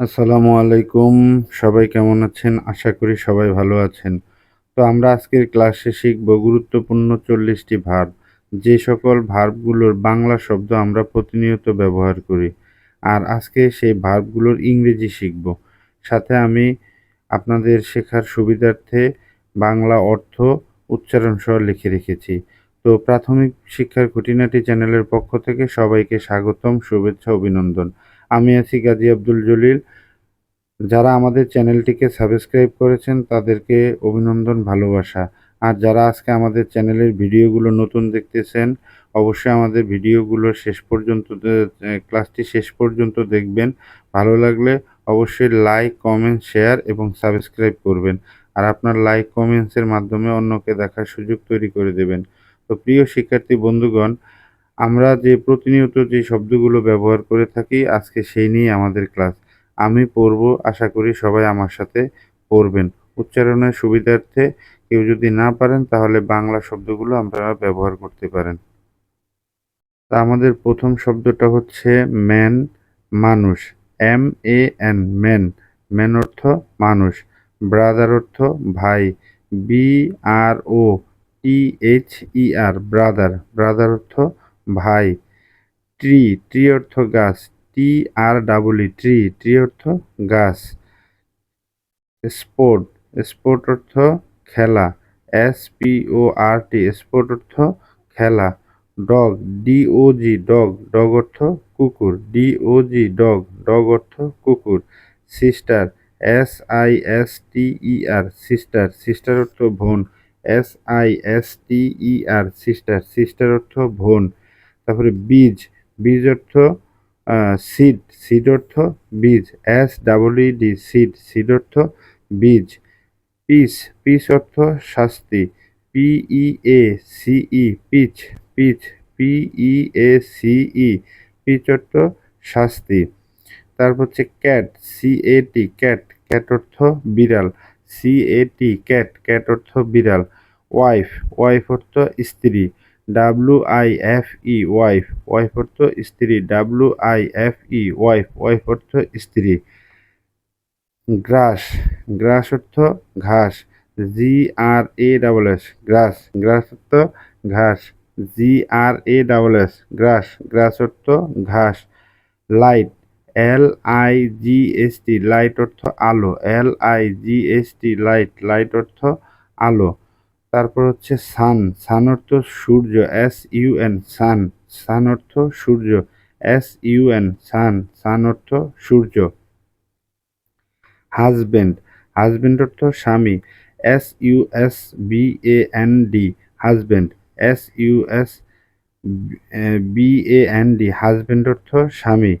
আসসালামু আলাইকুম। সবাই কেমন আছেন? আশা করি সবাই ভালো আছেন। তো আমরা আজকের ক্লাসে শিখব গুরুত্বপূর্ণ চল্লিশটি ভার্ব। যে সকল ভার্বগুলোর বাংলা শব্দ আমরা প্রতিনিয়ত ব্যবহার করি। আর আজকে সেই ভার্বগুলোর ইংরেজি শিখব। সাথে আমি আপনাদের শেখার সুবিধার্থে বাংলা অর্থ উচ্চারণ সহ লিখে রেখেছি। তো প্রাথমিক শিক্ষার খুঁটিনাটি চ্যানেলের পক্ষ থেকে সবাইকে স্বাগতম, শুভেচ্ছা, অভিনন্দন। আমি আছি গাজী আব্দুল জলিল। যারা আমাদের চ্যানেলটিকে সাবস্ক্রাইব করেছেন, তাদেরকে অভিনন্দন, ভালোবাসা। আর যারা আজকে আমাদের চ্যানেলের ভিডিওগুলো নতুন দেখতেছেন, অবশ্যই আমাদের ভিডিওগুলো শেষ পর্যন্ত ক্লাসটি শেষ পর্যন্ত দেখবেন। ভালো লাগলে অবশ্যই লাইক, কমেন্ট, শেয়ার এবং সাবস্ক্রাইব করবেন। আর আপনার লাইক, কমেন্টসের মাধ্যমে অন্যকে দেখার সুযোগ তৈরি করে দেবেন। তো প্রিয় শিক্ষার্থী বন্ধুগণ আমরা যে প্রতিনিয়ত যে শব্দগুলো ব্যবহার করে থাকি, আজকে সেই নিয়ে আমাদের ক্লাস। আমি পড়ব, আশা করি সবাই আমার সাথে পড়বেন। উচ্চারণের সুবিধার্থে কেউ যদি না পারেন, তাহলে বাংলা শব্দগুলো আমরা ব্যবহার করতে পারেন। তা আমাদের প্রথম শব্দটা হচ্ছে ম্যান, মানুষ। M A N man. Man অর্থ মানুষ। ব্রাদার অর্থ ভাই। B R O T H E R brother. Brother অর্থ ভাই ট্রি ট্রি অর্থ গাছ, T, R, double tree tree অর্থ গাছ। স্পোর্ট স্পোর্ট অর্থ খেলা, S, P, O, R, T, sport অর্থ খেলা। Dog, D, O, G, dog dog অর্থ কুকুর, D, O, G, dog dog অর্থ কুকুর। Sister, S, I, S, T, E, R, sister sister অর্থ বোন S, I, S, T, E, R, sister sister অর্থ বোন তারপরে বীজ বীজ অর্থ সিড সিড অর্থ বীজ S double E D seed seed অর্থ বীজ, পিস পিস অর্থ শাস্তি পিই এ সিই পিচ পিচ পিই এ সিই পিচ অর্থ শাস্তি। তারপর হচ্ছে cat C A T cat cat অর্থ বিড়াল C A T cat cat অর্থ বিড়াল ওয়াইফ ওয়াইফ অর্থ স্ত্রী। W I F E wife wife অর্থ স্ত্রী W I F E wife wife অর্থ স্ত্রী। গ্রাস গ্রাস অর্থ ঘাস জি আর এ ডাবল এস গ্রাস গ্রাস অর্থ ঘাস জি আর এ ডাবল এস গ্রাস গ্রাস অর্থ ঘাস। Light L I G S T light অর্থ আলো L I G S T light light অর্থ আলো। তারপর হচ্ছে সান সান অর্থ সূর্য S U N sun sun অর্থ সূর্য S U N sun sun অর্থ সূর্য। হাজবেন্ড হাজবেন্ড অর্থ স্বামী S U S B A N D husband S U S B A N D husband অর্থ স্বামী।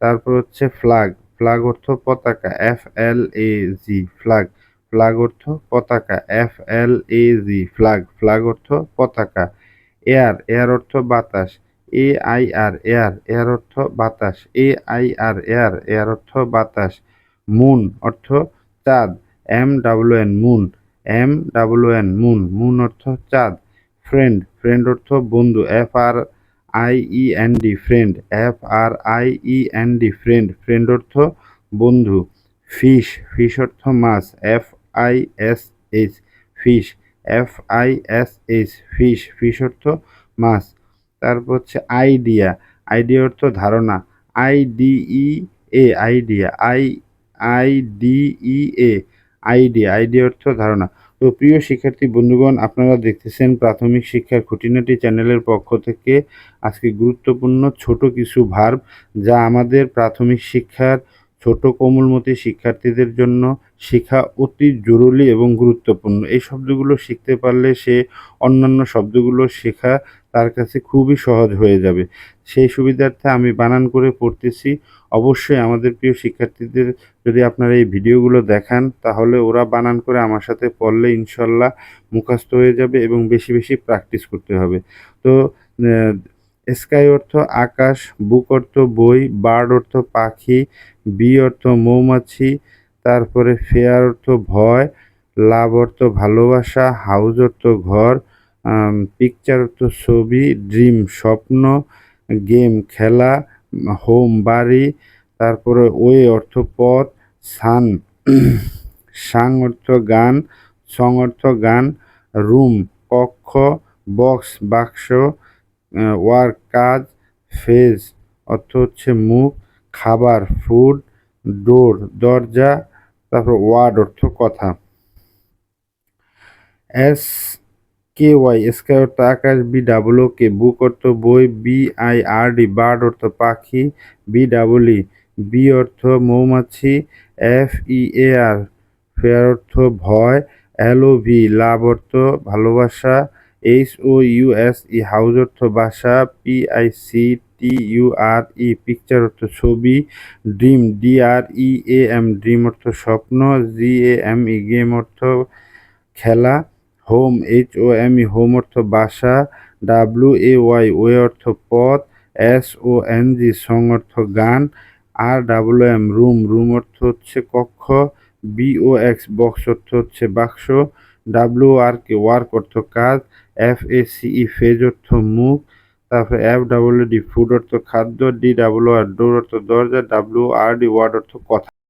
তারপর হচ্ছে ফ্ল্যাগ ফ্ল্যাগ অর্থ পতাকা F L A G flag flag অর্থ পতাকা F L A G flag flag অর্থ পতাকা এয়ার এয়ার অর্থ বাতাস A I R air air অর্থ বাতাস A I R air air অর্থ বাতাস মুন অর্থ চাঁদ M W N moon M W N moon moon অর্থ চাঁদ ফ্রেন্ড ফ্রেন্ড অর্থ বন্ধু F R I E N D friend F R I E N D friend friend অর্থ বন্ধু ফিশ ফিশ অর্থ মাছ F I S H fish F I S H fish fish অর্থ মাছ। তারপর হচ্ছে আইডিয়া আইডিয়া অর্থ ধারণা I D E A idea I I D E A idea idea অর্থ ধারণা। তো প্রিয় শিক্ষার্থী বন্ধুগণ, আপনারা দেখতেছেন প্রাথমিক শিক্ষার খুঁটিনাটি চ্যানেলের পক্ষ থেকে আজকে গুরুত্বপূর্ণ ছোট কিছু ভার্ব যা আমাদের প্রাথমিক শিক্ষার ছোট কোমলমতি শিক্ষার্থীদের জন্য শেখা অতি জরুরি এবং গুরুত্বপূর্ণ। এই শব্দগুলো শিখতে পারলে সে অন্যান্য শব্দগুলো শেখা তার কাছে খুবই সহজ হয়ে যাবে। সেই সুবিধার্থে আমি বানান করে পড়তেছি। অবশ্যই আমাদের প্রিয় শিক্ষার্থীদের যদি আপনারা এই ভিডিওগুলো দেখান, তাহলে ওরা বানান করে আমার সাথে পড়লে ইনশাল্লাহ মুখস্থ হয়ে যাবে এবং বেশি বেশি প্র্যাকটিস করতে হবে। তো স্কাই অর্থ আকাশ, বুক অর্থ বই, বার্ড অর্থ পাখি, বি অর্থ মৌমাছি, তারপরে ফেয়ার অর্থ ভয়, লাভ অর্থ ভালোবাসা, হাউস অর্থ ঘর পিকচার অর্থ ছবি, ড্রিম স্বপ্ন, গেম খেলা, হোম বাড়ি, তারপরে ওয়ে অর্থ পথ, সান, সাং অর্থ গান, সং অর্থ গান, রুম, কক্ষ, বক্স, বাক্স ওয়ার্ক কাজ, ফেজ, অর্থ হচ্ছে মুখ, খাবার, ফুড, ডোর, দরজা, তারপর ওয়ার্ড, অর্থ কথা। এস কে ওয়াই স্কাই অর্থ আকাশ বি ডাবল কে, বুক অর্থ বই, B I R D, bird অর্থ পাখি, বি ডাবল ই, বি অর্থ মৌমাছি, এফ ই এ আর, ফেয়ার অর্থ ভয়, এল ও ভি, লাভ অর্থ ভালোবাসা H O U S E house অর্থ বাসা P I C T U R E picture অর্থ ছবি dream D R E A M dream অর্থ স্বপ্ন G A M E game অর্থ খেলা home H O M E home অর্থ বাসা ডাব্লিউ এ ওয়াই ওয়ে অর্থ পথ S O N G song অর্থ গান R W M room room অর্থ হচ্ছে কক্ষ বিও এক্স বক্স অর্থ হচ্ছে বাক্স ডাব্লিউ আর কে ওয়ার্ক অর্থ কাজ এফ এ সিই ফেজ অর্থ মুখ, তারপরে এফ ডাব্লিউ ডি ফুড অর্থ খাদ্য ডি ডাব্লিউ আর ডোর অর্থ দরজা ডাব্লিউ আর ডি ওয়ার্ড অর্থ কথা।